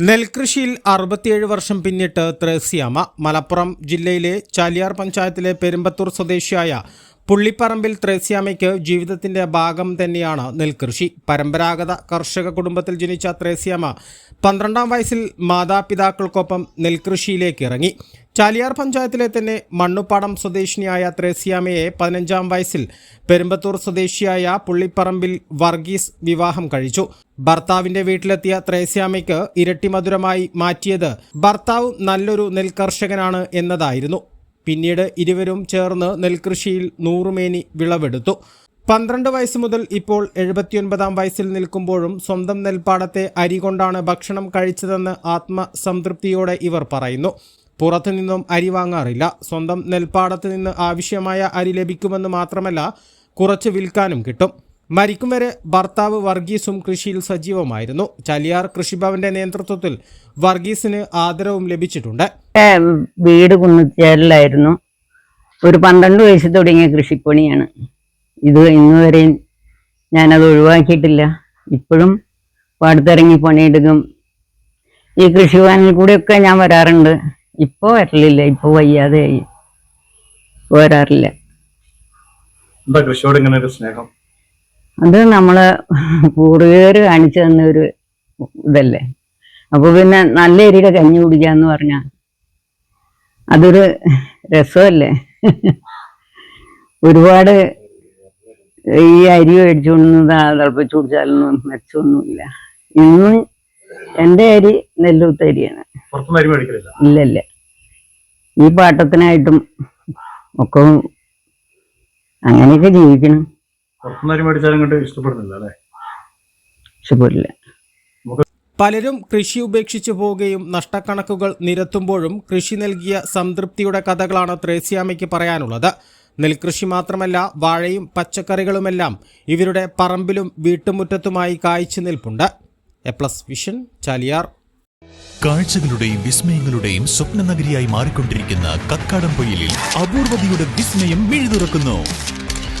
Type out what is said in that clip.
നെൽകൃഷിയിൽ അറുപത്തിയേഴ് വർഷം പിന്നിട്ട് ത്രേസ്യാമ. മലപ്പുറം ജില്ലയിലെ ചാലിയാർ പഞ്ചായത്തിലെ പെരുമ്പത്തൂർ സ്വദേശിയായ പുള്ളിപ്പറമ്പിൽ ത്രേസ്യാമയ്ക്ക് ജീവിതത്തിന്റെ ഭാഗം തന്നെയാണ് നെൽകൃഷി. പരമ്പരാഗത കർഷക കുടുംബത്തിൽ ജനിച്ച ത്രേസ്യാമ പന്ത്രണ്ടാം വയസ്സിൽ മാതാപിതാക്കൾക്കൊപ്പം നെൽകൃഷിയിലേക്ക് ഇറങ്ങി. ചാലിയാർ പഞ്ചായത്തിലെ തന്നെ മണ്ണുപ്പാടം സ്വദേശിനിയായ ത്രേസ്യാമയെ പതിനഞ്ചാം വയസ്സിൽ പെരുമ്പത്തൂർ സ്വദേശിയായ പുള്ളിപ്പറമ്പിൽ വർഗീസ് വിവാഹം കഴിച്ചു. ഭർത്താവിന്റെ വീട്ടിലെത്തിയ ത്രേസ്യാമയ്ക്ക് ഇരട്ടിമധുരമായി മാറ്റിയത് ഭർത്താവ് നല്ലൊരു നെൽകർഷകനാണ് എന്നതായിരുന്നു പിന്നീട് ഇരുവരും ചേർന്ന് നെൽകൃഷിയിൽ നൂറുമേനി വിളവെടുത്തു. പന്ത്രണ്ട് വയസ്സ് മുതൽ ഇപ്പോൾ എഴുപത്തിയൊൻപതാം വയസ്സിൽ നിൽക്കുമ്പോഴും സ്വന്തം നെൽപ്പാടത്തെ അരി കൊണ്ടാണ് ഭക്ഷണം കഴിച്ചതെന്ന് ആത്മസംതൃപ്തിയോടെ ഇവർ പറയുന്നു. പുറത്തു നിന്നും അരി വാങ്ങാറില്ല. സ്വന്തം നെൽപ്പാടത്ത് നിന്ന് ആവശ്യമായ അരി ലഭിക്കുമെന്ന് മാത്രമല്ല കുറച്ച് വിൽക്കാനും കിട്ടും. മരിക്കും വരെ ഭർത്താവ് വർഗീസും കൃഷിയിൽ സജീവമായിരുന്നു. ചലിയാർ കൃഷിഭവന്റെ നേതൃത്വത്തിൽ വർഗീസിന് ആദരവും ലഭിച്ചിട്ടുണ്ട്. വീട് കുന്നിച്ചേരലായിരുന്നു. ഒരു പന്ത്രണ്ട് വയസ്സ് തുടങ്ങിയ കൃഷിപ്പണിയാണ്. ഇത് ഇന്ന് വരെയും ഞാനത് ഒഴിവാക്കിയിട്ടില്ല. ഇപ്പോഴും പാടത്തിറങ്ങി പണിയെടുക്കും. ഈ കൃഷിഭവനിൽ കൂടെയൊക്കെ ഞാൻ വരാറുണ്ട്. ഇപ്പോൾ വരലില്ല ഇപ്പോൾ വയ്യാതെയായി. വരാറില്ല. കൃഷിയോട് ഇങ്ങനെ ഒരു സ്നേഹം? അത് നമ്മൾ പൂർവികർ കാണിച്ചു തന്ന ഒരു ഇതല്ലേ. അപ്പൊ പിന്നെ നല്ല എരിയുടെ കഞ്ഞി കുടിക്കാന്ന് പറഞ്ഞ അതൊരു രസമല്ലേ ഒരുപാട് ഈ അരി മേടിച്ചുകൊണ്ട് തിളപ്പിച്ചു കുടിച്ചാലൊന്നും മെച്ചമൊന്നുമില്ല ഇന്നും എന്റെ അരി നെല്ലൂത്ത അരിയാണ്. ഇല്ലല്ല. ഈ പാട്ടത്തിനായിട്ടും ഒക്കെ അങ്ങനെയൊക്കെ ജീവിക്കണം. പുറത്തുനിന്ന് അരി മേടിച്ചാലും കണ്ട് ഇഷ്ടപ്പെടുന്നില്ല അല്ലെ? ഇഷ്ടപ്പെടില്ല. പലരും കൃഷി ഉപേക്ഷിച്ചു പോവുകയും നഷ്ടക്കണക്കുകൾ നിരത്തുമ്പോഴും കൃഷി നൽകിയ സംതൃപ്തിയുടെ കഥകളാണ് ത്രേസ്യാമയ്ക്ക് പറയാനുള്ളത്. നെൽകൃഷി മാത്രമല്ല വാഴയും പച്ചക്കറികളുമെല്ലാം ഇവരുടെ പറമ്പിലും വീട്ടുമുറ്റത്തുമായി കായ്ച്ചു നിൽപ്പുണ്ട്. A plus vision Chaliyar. കാഴ്ചകളുടെയും വിസ്മയങ്ങളുടെയും സ്വപ്ന നഗരിയായി മാറിക്കൊണ്ടിരിക്കുന്ന കക്കാടംപൊയിലിൽ അപൂർവതയുടെ വിസ്മയം മിഴുതുറക്കുന്നു.